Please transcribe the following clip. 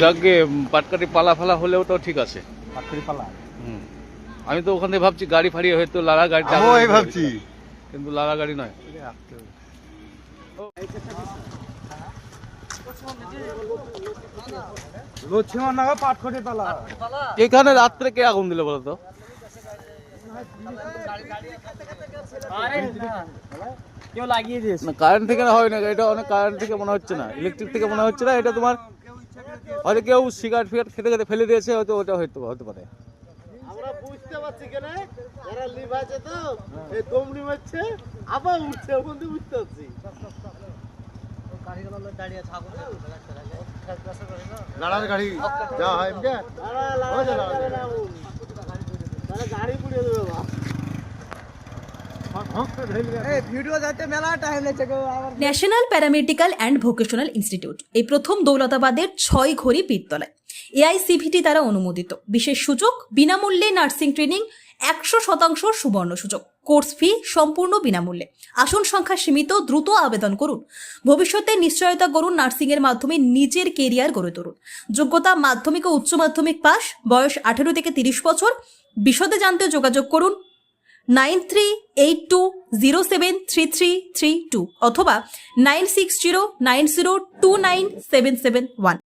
যাকে পাটকাটি পালা ফালা হলেও তো ঠিক আছে। পাটকড়ি পালা? হুম। আমি তো ওখানে ভাবছি গাড়ি ফাড়ি হয়তো লালা গাড়ি আমিও এই ভাবছি। কিন্তু লালা গাড়ি নয়। এখানে রাত্রে কে আগুন দিল বলো তো কেউ লাগিয়ে দিয়েছে না কারেন্ট থেকে হয় না এটা অনেক কারেন্ট থেকে মনে হচ্ছে না ইলেকট্রিক থেকে মনে হচ্ছে না এটা তোমার হয়তো কেউ সিগারেট ফিগারেট খেতে খেতে ফেলে দিয়েছে হয়তো ওটা হয়তো হতে পারে আমরা বুঝতে পারছি কেন যারা লিভ আছে তো এই আবার উঠছে ওখান থেকে বুঝতে পারছি গাড়ি যা হয় গাড়ি national paramedical and vocational institute এই প্রথম দৌলতাবাদের ছয় ঘড়ি বীরতলায় এআইসিভিটি দ্বারা অনুমোদিত। বিশেষ সুযোগ, বিনামূল্যে নার্সিং ট্রেনিং, একশো শতাংশ সুবর্ণ সুযোগ। কোর্স ফি সম্পূর্ণ বিনামূল্যে। আসন সংখ্যা সীমিত, দ্রুত আবেদন করুন। ভবিষ্যতে নিশ্চয়তা করুন নার্সিংয়ের মাধ্যমে নিজের কেরিয়ার গড়ে তুলুন। যোগ্যতা মাধ্যমিক ও উচ্চ মাধ্যমিক পাস, বয়স আঠেরো থেকে তিরিশ বছর। বিশদে জানতে যোগাযোগ করুন nine three eight two zero seven three three three two অথবা nine six zero nine zero two nine seven seven one.